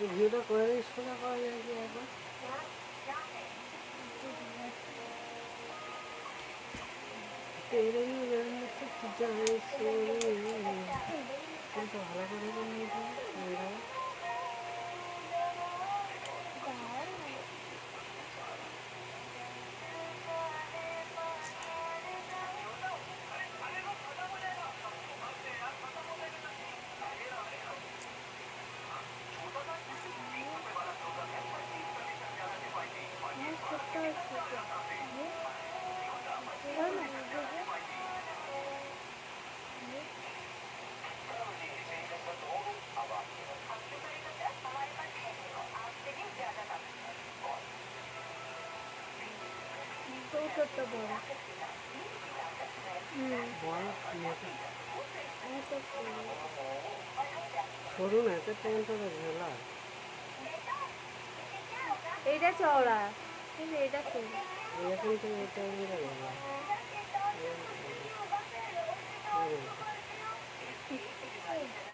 Yüzüne koyuyor, üstüne koyuyor diye bak. Böyle yürüyorum, tutacağız, soruyor. বড়। সরু না ঝোলা এইটা চওড়া। কিন্তু এটা সরু। এরকম তো এটা ঝোলা